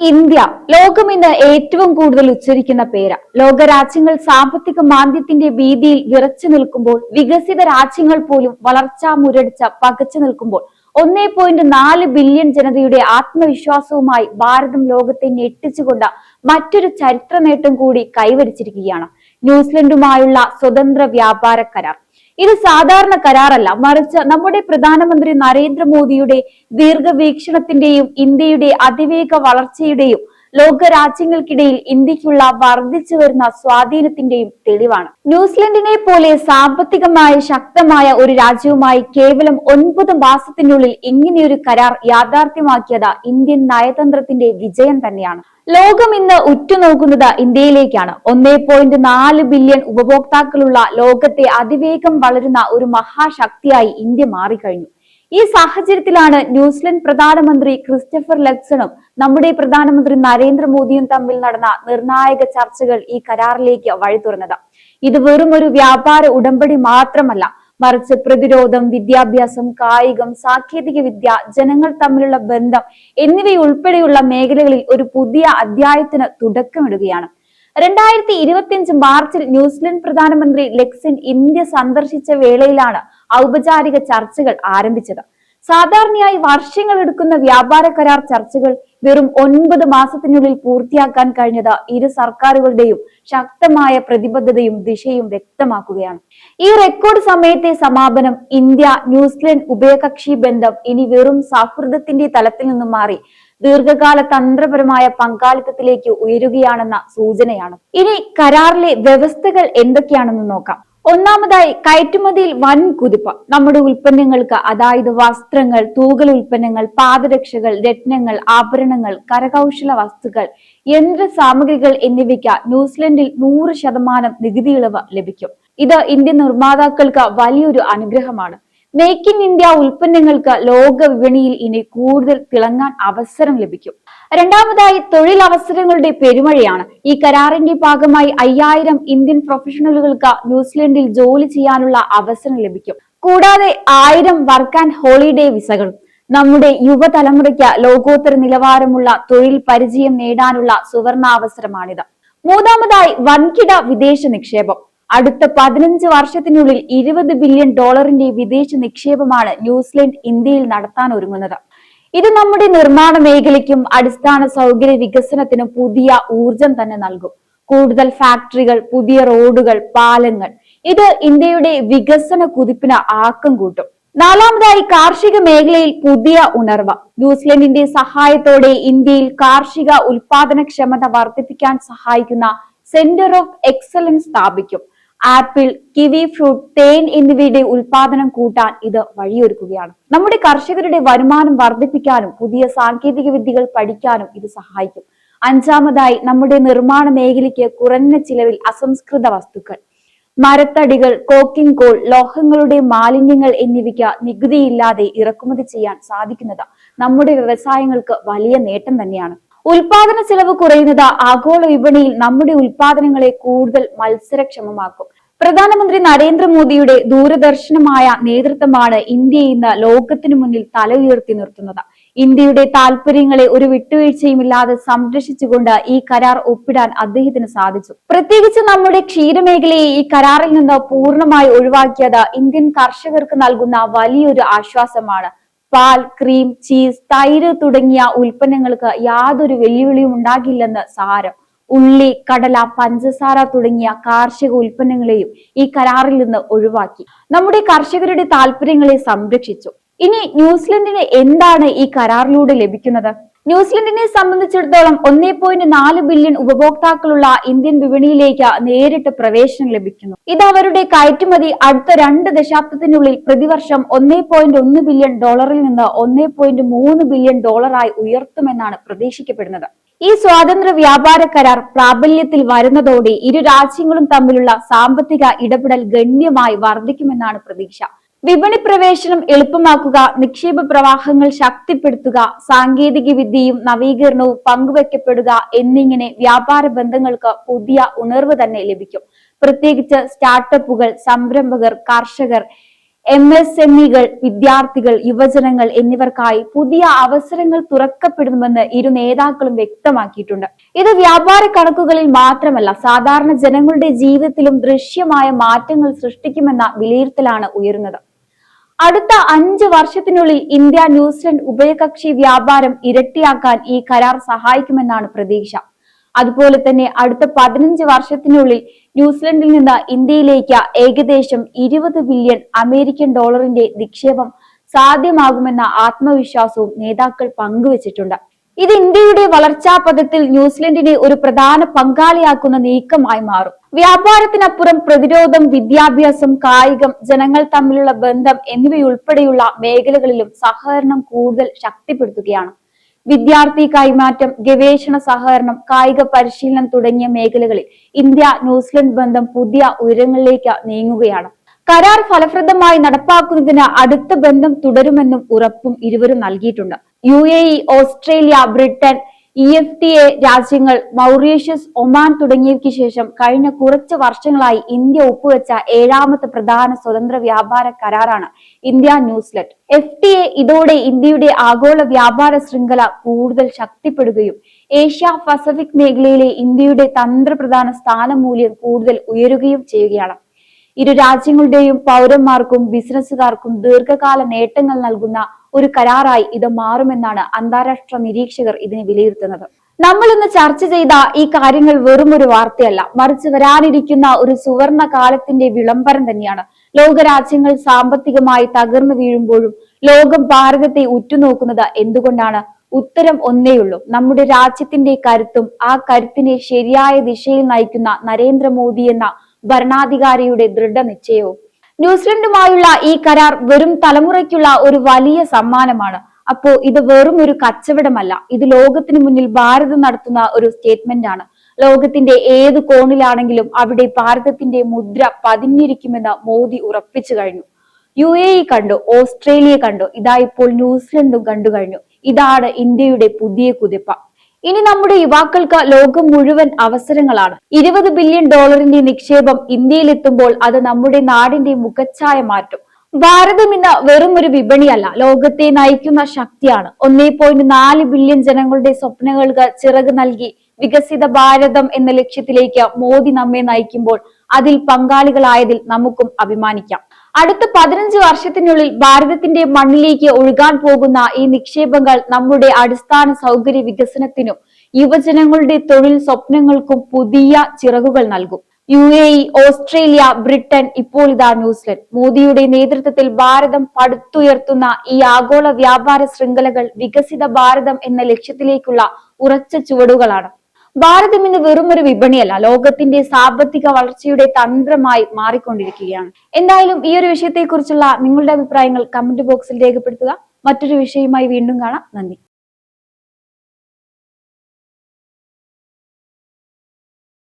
India. ലോകം ഇന്ന് ഏറ്റവും കൂടുതൽ ഉച്ചരിക്കുന്ന പേരാ. ലോകരാജ്യങ്ങൾ സാമ്പത്തിക മാന്ദ്യത്തിന്റെ ഭീതിയിൽ വിറച്ചു നിൽക്കുമ്പോൾ വികസിത രാജ്യങ്ങൾ പോലും വളർച്ചാ മുരടിച്ച പകച്ചു നിൽക്കുമ്പോൾ ഒന്നേ പോയിന്റ് നാല് ബില്യൺ ജനതയുടെ ആത്മവിശ്വാസവുമായി ഭാരതം ലോകത്തെ ഞെട്ടിച്ചുകൊണ്ട് മറ്റൊരു ചരിത്ര നേട്ടം കൂടി കൈവരിച്ചിരിക്കുകയാണ്. ന്യൂസിലൻഡുമായുള്ള സ്വതന്ത്ര വ്യാപാര കരാർ. ഇത് സാധാരണ കരാറല്ല. മറിച്ച് നമ്മുടെ പ്രധാനമന്ത്രി നരേന്ദ്രമോദിയുടെ ദീർഘവീക്ഷണത്തിന്റെയും ഇന്ത്യയുടെ അതിവേഗ വളർച്ചയുടെയും ലോക രാജ്യങ്ങൾക്കിടയിൽ ഇന്ത്യക്കുള്ള വർദ്ധിച്ചു വരുന്ന സ്വാധീനത്തിന്റെയും തെളിവാണ്. ന്യൂസിലൻഡിനെ പോലെ സാമ്പത്തികമായി ശക്തമായ ഒരു രാജ്യവുമായി കേവലം ഒൻപത് മാസത്തിനുള്ളിൽ ഇങ്ങനെയൊരു കരാർ യാഥാർത്ഥ്യമാക്കിയത് ഇന്ത്യൻ നയതന്ത്രത്തിന്റെ വിജയം തന്നെയാണ്. ലോകം ഇന്ന് ഉറ്റുനോക്കുന്നത് ഇന്ത്യയിലേക്കാണ്. ഒന്നേ പോയിന്റ് നാല് ബില്യൺ ഉപഭോക്താക്കളുള്ള ലോകത്തെ അതിവേഗം വളരുന്ന ഒരു മഹാശക്തിയായി ഇന്ത്യ മാറിക്കഴിഞ്ഞു. ഈ സാഹചര്യത്തിലാണ് ന്യൂസിലൻഡ് പ്രധാനമന്ത്രി ക്രിസ്റ്റഫർ ലക്സണും നമ്മുടെ പ്രധാനമന്ത്രി നരേന്ദ്രമോദിയും തമ്മിൽ നടന്ന നിർണായക ചർച്ചകൾ ഈ കരാറിലേക്ക് വഴി തുറന്നത് ഇത് വെറും ഒരു വ്യാപാര ഉടമ്പടി മാത്രമല്ല മറിച്ച് പ്രതിരോധം വിദ്യാഭ്യാസം കായികം സാങ്കേതിക വിദ്യ ജനങ്ങൾ തമ്മിലുള്ള ബന്ധം എന്നിവയുൾപ്പെടെയുള്ള മേഖലകളിൽ ഒരു പുതിയ അധ്യായത്തിന് തുടക്കമിടുകയാണ്. രണ്ടായിരത്തി ഇരുപത്തിയഞ്ച് മാർച്ചിൽ ന്യൂസിലൻഡ് പ്രധാനമന്ത്രി ലെക്സിൻ ഇന്ത്യ സന്ദർശിച്ച വേളയിലാണ് ഔപചാരിക ചർച്ചകൾ ആരംഭിച്ചത്. സാധാരണയായി വർഷങ്ങൾ എടുക്കുന്ന വ്യാപാര കരാർ ചർച്ചകൾ വെറും ഒൻപത് മാസത്തിനുള്ളിൽ പൂർത്തിയാക്കാൻ കഴിഞ്ഞത് ഇരു സർക്കാരുകളുടെയും ശക്തമായ പ്രതിബദ്ധതയും ദിശയും വ്യക്തമാക്കുകയാണ്. ഈ റെക്കോർഡ് സമയത്തെ സമാപനം ഇന്ത്യ ന്യൂസിലൻഡ് ഉഭയകക്ഷി ബന്ധം ഇനി വെറും സൗഹൃദത്തിന്റെ തലത്തിൽ നിന്നും മാറി ദീർഘകാല തന്ത്രപരമായ പങ്കാളിത്തത്തിലേക്ക് ഉയരുകയാണെന്ന സൂചനയാണ്. ഇനി കരാറിലെ വ്യവസ്ഥകൾ എന്തൊക്കെയാണെന്ന് നോക്കാം. ഒന്നാമതായി കയറ്റുമതിയിൽ വൻ കുതിപ്പ്. നമ്മുടെ ഉൽപ്പന്നങ്ങൾക്ക് അതായത് വസ്ത്രങ്ങൾ തൂകൽ ഉൽപ്പന്നങ്ങൾ പാദരക്ഷകൾ രത്നങ്ങൾ ആഭരണങ്ങൾ കരകൗശല വസ്തുക്കൾ യന്ത്ര സാമഗ്രികൾ എന്നിവയ്ക്ക് ന്യൂസിലൻഡിൽ നൂറ് ശതമാനം നികുതി ഇളവ് ലഭിക്കും. ഇത് ഇന്ത്യൻ നിർമ്മാതാക്കൾക്ക് വലിയൊരു അനുഗ്രഹമാണ്. മേക്ക് ഇൻ ഇന്ത്യ ഉൽപ്പന്നങ്ങൾക്ക് ലോക വിപണിയിൽ ഇനി കൂടുതൽ തിളങ്ങാൻ അവസരം ലഭിക്കും. രണ്ടാമതായി തൊഴിലവസരങ്ങളുടെ പെരുമഴയാണ്. ഈ കരാറിന്റെ ഭാഗമായി അയ്യായിരം ഇന്ത്യൻ പ്രൊഫഷണലുകൾക്ക് ന്യൂസിലൻഡിൽ ജോലി ചെയ്യാനുള്ള അവസരം ലഭിക്കും. കൂടാതെ ആയിരം വർക്ക് ആൻഡ് ഹോളിഡേ വിസകളും. നമ്മുടെ യുവതലമുറയ്ക്ക് ലോകോത്തര നിലവാരമുള്ള തൊഴിൽ പരിചയം നേടാനുള്ള സുവർണാവസരമാണിത്. മൂന്നാമതായി വൻകിട വിദേശ നിക്ഷേപം. അടുത്ത പതിനഞ്ച് വർഷത്തിനുള്ളിൽ ഇരുപത് ബില്യൺ ഡോളറിന്റെ വിദേശ നിക്ഷേപമാണ് ന്യൂസിലൻഡ് ഇന്ത്യയിൽ നടത്താൻ ഒരുങ്ങുന്നത്. ഇത് നമ്മുടെ നിർമ്മാണ മേഖലയ്ക്കും അടിസ്ഥാന സൗകര്യ വികസനത്തിനും പുതിയ ഊർജം തന്നെ നൽകും. കൂടുതൽ ഫാക്ടറികൾ പുതിയ റോഡുകൾ പാലങ്ങൾ ഇത് ഇന്ത്യയുടെ വികസന കുതിപ്പിന് ആക്കം കൂട്ടും. നാലാമതായി കാർഷിക മേഖലയിൽ പുതിയ ഉണർവ്. ന്യൂസിലൻഡിന്റെ സഹായത്തോടെ ഇന്ത്യയിൽ കാർഷിക ഉൽപാദനക്ഷമത വർദ്ധിപ്പിക്കാൻ സഹായിക്കുന്ന സെന്റർ ഓഫ് എക്സലൻസ് സ്ഥാപിക്കും. ആപ്പിൾ കിവി ഫ്രൂട്ട് തേൻ എന്നിവയുടെ ഉൽപാദനം കൂട്ടാൻ ഇത് വഴിയൊരുക്കുകയാണ്. നമ്മുടെ കർഷകരുടെ വരുമാനം വർദ്ധിപ്പിക്കാനും പുതിയ സാങ്കേതിക വിദ്യകൾ പഠിക്കാനും ഇത് സഹായിക്കും. അഞ്ചാമതായി നമ്മുടെ നിർമ്മാണ മേഖലയ്ക്ക് കുറഞ്ഞ ചിലവിൽ അസംസ്കൃത വസ്തുക്കൾ. മരത്തടികൾ കോക്കിംഗ് കോൾ ലോഹങ്ങളുടെ മാലിന്യങ്ങൾ എന്നിവയ്ക്ക് നികുതിയില്ലാതെ ഇറക്കുമതി ചെയ്യാൻ സാധിക്കുന്നത് നമ്മുടെ വ്യവസായങ്ങൾക്ക് വലിയ നേട്ടം തന്നെയാണ്. ഉൽപാദന ചെലവ് കുറയുന്നത് ആഗോള വിപണിയിൽ നമ്മുടെ ഉൽപാദനങ്ങളെ കൂടുതൽ മത്സരക്ഷമമാക്കും. പ്രധാനമന്ത്രി നരേന്ദ്രമോദിയുടെ ദൂരദർശനമായ നേതൃത്വമാണ് ഇന്ത്യ ഇന്ന് ലോകത്തിനു മുന്നിൽ തല ഉയർത്തി നിർത്തുന്നത്. ഇന്ത്യയുടെ താല്പര്യങ്ങളെ ഒരു വിട്ടുവീഴ്ചയുമില്ലാതെ സംരക്ഷിച്ചുകൊണ്ട് ഈ കരാർ ഒപ്പിടാൻ അദ്ദേഹത്തിന് സാധിച്ചു. പ്രത്യേകിച്ച് നമ്മുടെ ക്ഷീരമേഖലയെ ഈ കരാറിൽ നിന്ന് പൂർണമായി ഒഴിവാക്കിയത് ഇന്ത്യൻ കർഷകർക്ക് നൽകുന്ന വലിയൊരു ആശ്വാസമാണ്. പാൽ ക്രീം ചീസ് തൈര് തുടങ്ങിയ ഉൽപ്പന്നങ്ങൾക്ക് യാതൊരു വെല്ലുവിളിയും ഉണ്ടാകില്ലെന്ന് സാരം. ഉള്ളി കടല പഞ്ചസാര തുടങ്ങിയ കാർഷിക ഉൽപ്പന്നങ്ങളെയും ഈ കരാറിൽ നിന്ന് ഒഴിവാക്കി. നമ്മുടെ കർഷകരുടെ താല്പര്യങ്ങളെ സംരക്ഷിച്ചു. ഇനി ന്യൂസിലൻഡിന് എന്താണ് ഈ കരാറിലൂടെ ലഭിക്കുന്നത്? ന്യൂസിലൻഡിനെ സംബന്ധിച്ചിടത്തോളം ഒന്നേ പോയിന്റ് നാല് ബില്യൺ ഉപഭോക്താക്കളുള്ള ഇന്ത്യൻ വിപണിയിലേക്ക് നേരിട്ട് പ്രവേശനം ലഭിക്കുന്നു. ഇത് അവരുടെ കയറ്റുമതി അടുത്ത രണ്ട് ദശാബ്ദത്തിനുള്ളിൽ പ്രതിവർഷം ഒന്നേ പോയിന്റ് ഒന്ന് ബില്യൺ ഡോളറിൽ നിന്ന് ഒന്നേ പോയിന്റ് മൂന്ന് ബില്യൺ ഡോളറായി ഉയർത്തുമെന്നാണ് പ്രതീക്ഷിക്കപ്പെടുന്നത്. ഈ സ്വാതന്ത്ര്യ വ്യാപാര കരാർ പ്രാബല്യത്തിൽ വരുന്നതോടെ ഇരു രാജ്യങ്ങളും തമ്മിലുള്ള സാമ്പത്തിക ഇടപെടൽ ഗണ്യമായി വർദ്ധിക്കുമെന്നാണ് പ്രതീക്ഷ. വിപണി പ്രവേശനം എളുപ്പമാക്കുക നിക്ഷേപ പ്രവാഹങ്ങൾ ശക്തിപ്പെടുത്തുക സാങ്കേതിക വിദ്യയും നവീകരണവും പങ്കുവെക്കപ്പെടുക എന്നിങ്ങനെ വ്യാപാര ബന്ധങ്ങൾക്ക് പുതിയ ഉണർവ് തന്നെ ലഭിക്കും. പ്രത്യേകിച്ച് സ്റ്റാർട്ടപ്പുകൾ സംരംഭകർ കർഷകർ എം എസ് എം ഇകൾ വിദ്യാർത്ഥികൾ യുവജനങ്ങൾ എന്നിവർക്കായി പുതിയ അവസരങ്ങൾ തുറക്കപ്പെടുമെന്ന് ഇരു നേതാക്കളും വ്യക്തമാക്കിയിട്ടുണ്ട്. ഇത് വ്യാപാര കണക്കുകളിൽ മാത്രമല്ല സാധാരണ ജനങ്ങളുടെ ജീവിതത്തിലും ദൃശ്യമായ മാറ്റങ്ങൾ സൃഷ്ടിക്കുമെന്ന വിലയിരുത്തലാണ് ഉയരുന്നത്. അടുത്ത അഞ്ച് വർഷത്തിനുള്ളിൽ ഇന്ത്യ ന്യൂസിലൻഡ് ഉഭയകക്ഷി വ്യാപാരം ഇരട്ടിയാക്കാൻ ഈ കരാർ സഹായിക്കുമെന്നാണ് പ്രതീക്ഷ. അതുപോലെ തന്നെ അടുത്ത പതിനഞ്ച് വർഷത്തിനുള്ളിൽ ന്യൂസിലൻഡിൽ നിന്ന് ഇന്ത്യയിലേക്ക് ഏകദേശം ഇരുപത് ബില്യൺ അമേരിക്കൻ ഡോളറിന്റെ നിക്ഷേപം സാധ്യമാകുമെന്ന ആത്മവിശ്വാസവും നേതാക്കൾ പങ്കുവച്ചിട്ടുണ്ട്. ഇത് ഇന്ത്യയുടെ വളർച്ചാ പദത്തിൽ ന്യൂസിലൻഡിനെ ഒരു പ്രധാന പങ്കാളിയാക്കുന്ന നീക്കമായി മാറും. വ്യാപാരത്തിനപ്പുറം പ്രതിരോധം വിദ്യാഭ്യാസം കായികം ജനങ്ങൾ തമ്മിലുള്ള ബന്ധം എന്നിവയുൾപ്പെടെയുള്ള മേഖലകളിലും സഹകരണം കൂടുതൽ ശക്തിപ്പെടുത്തുകയാണ്. വിദ്യാർത്ഥി കൈമാറ്റം ഗവേഷണ സഹകരണം കായിക പരിശീലനം തുടങ്ങിയ മേഖലകളിൽ ഇന്ത്യ ന്യൂസിലൻഡ് ബന്ധം പുതിയ ഉയരങ്ങളിലേക്ക് നീങ്ങുകയാണ്. കരാർ ഫലപ്രദമായി നടപ്പാക്കുന്നതിന് അടുത്ത ബന്ധം തുടരുമെന്നും ഉറപ്പും ഇരുവരും നൽകിയിട്ടുണ്ട്. U A E Australia Britain E F T A രാജ്യങ്ങൾ മൗറീഷ്യസ് ഒമാൻ തുടങ്ങിയവയ്ക്ക് ശേഷം കഴിഞ്ഞ കുറച്ച് വർഷങ്ങളായി ഇന്ത്യ ഒപ്പുവെച്ച ഏഴാമത്തെ പ്രധാന സ്വതന്ത്ര വ്യാപാര കരാറാണ് India New Zealand F T A ഇതോടെ ഇന്ത്യയുടെ ആഗോള വ്യാപാര ശൃംഖല കൂടുതൽ ശക്തിപ്പെടുകയും ഏഷ്യ പസഫിക് മേഖലയിലെ ഇന്ത്യയുടെ തന്ത്രപ്രധാന സ്ഥാനമൂല്യം കൂടുതൽ ഉയരുകയും ചെയ്യുകയാണ്. ഇരു രാജ്യങ്ങളുടെയും പൗരന്മാർക്കും ബിസിനസ്സുകാർക്കും ദീർഘകാല നേട്ടങ്ങൾ നൽകുന്ന ഒരു കരാറായി ഇത് മാറുമെന്നാണ് അന്താരാഷ്ട്ര നിരീക്ഷകർ ഇതിനെ വിലയിരുത്തുന്നത്. നമ്മൾ ഇന്ന് ചർച്ച ചെയ്ത ഈ കാര്യങ്ങൾ വെറും ഒരു വാർത്തയല്ല. മറിച്ച് വരാനിരിക്കുന്ന ഒരു സുവർണ കാലത്തിന്റെ വിളംബരം തന്നെയാണ്. ലോകരാജ്യങ്ങൾ സാമ്പത്തികമായി തകർന്നു വീഴുമ്പോഴും ലോകം ഭാരതത്തെ ഉറ്റുനോക്കുന്നത് എന്തുകൊണ്ടാണ്? ഉത്തരം ഒന്നേയുള്ളൂ നമ്മുടെ രാജ്യത്തിന്റെ കരുത്തും ആ കരുത്തിനെ ശരിയായ ദിശയിൽ നയിക്കുന്ന നരേന്ദ്രമോദി എന്ന ഭരണാധികാരിയുടെ ദൃഢനിശ്ചയവും. ന്യൂസിലൻഡുമായുള്ള ഈ കരാർ വെറും തലമുറയ്ക്കുള്ള ഒരു വലിയ സമ്മാനമാണ്. അപ്പോ ഇത് വെറും ഒരു കച്ചവടമല്ല. ഇത് ലോകത്തിന് മുന്നിൽ ഭാരതം നടത്തുന്ന ഒരു സ്റ്റേറ്റ്മെന്റ് ആണ് ലോകത്തിന്റെ ഏത് കോണിലാണെങ്കിലും അവിടെ ഭാരതത്തിന്റെ മുദ്ര പതിഞ്ഞിരിക്കുമെന്ന് മോദി ഉറപ്പിച്ചു കഴിഞ്ഞു. യു എ ഇ കണ്ടു ഓസ്ട്രേലിയ കണ്ടു ഇതാ ഇപ്പോൾ ന്യൂസിലൻഡും കണ്ടു കഴിഞ്ഞു. ഇതാണ് ഇന്ത്യയുടെ പുതിയ കുതിപ്പ. ഇനി നമ്മുടെ യുവാക്കൾക്ക് ലോകം മുഴുവൻ അവസരങ്ങളാണ്. ഇരുപത് ബില്യൺ ഡോളറിന്റെ നിക്ഷേപം ഇന്ത്യയിൽ എത്തുമ്പോൾ അത് നമ്മുടെ നാടിന്റെ മുഖച്ഛായ മാറ്റും. ഭാരതം ഇന്ന് വെറും ഒരു വിപണിയല്ല ലോകത്തെ നയിക്കുന്ന ശക്തിയാണ്. ഒന്നേ പോയിന്റ് നാല് ബില്യൺ ജനങ്ങളുടെ സ്വപ്നങ്ങൾക്ക് ചിറക് നൽകി വികസിത ഭാരതം എന്ന ലക്ഷ്യത്തിലേക്ക് മോദി നമ്മെ നയിക്കുമ്പോൾ അതിൽ പങ്കാളികളായതിൽ നമുക്കും അഭിമാനിക്കാം. അടുത്ത പതിനഞ്ച് വർഷത്തിനുള്ളിൽ ഭാരതത്തിന്റെ മണ്ണിലേക്ക് ഒഴുകാൻ പോകുന്ന ഈ നിക്ഷേപങ്ങൾ നമ്മുടെ അടിസ്ഥാന സൗകര്യ വികസനത്തിനും യുവജനങ്ങളുടെ തൊഴിൽ സ്വപ്നങ്ങൾക്കും പുതിയ ചിറകുകൾ നൽകും. U A E Australia Britain ഇപ്പോൾ ഇതാ ന്യൂസിലൻഡ്. മോദിയുടെ നേതൃത്വത്തിൽ ഭാരതം പടുത്തുയർത്തുന്ന ഈ ആഗോള വ്യാപാര ശൃംഖലകൾ വികസിത ഭാരതം എന്ന ലക്ഷ്യത്തിലേക്കുള്ള ഉറച്ച ചുവടുകളാണ്. ഭാരതം ഇന്ന് വെറും വിപണിയല്ല ലോകത്തിന്റെ സാമ്പത്തിക വളർച്ചയുടെ തന്ത്രമായി മാറിക്കൊണ്ടിരിക്കുകയാണ്. എന്തായാലും ഈ ഒരു വിഷയത്തെക്കുറിച്ചുള്ള നിങ്ങളുടെ അഭിപ്രായങ്ങൾ കമന്റ് ബോക്സിൽ രേഖപ്പെടുത്തുക. മറ്റൊരു വിഷയവുമായി വീണ്ടും കാണാം. നന്ദി.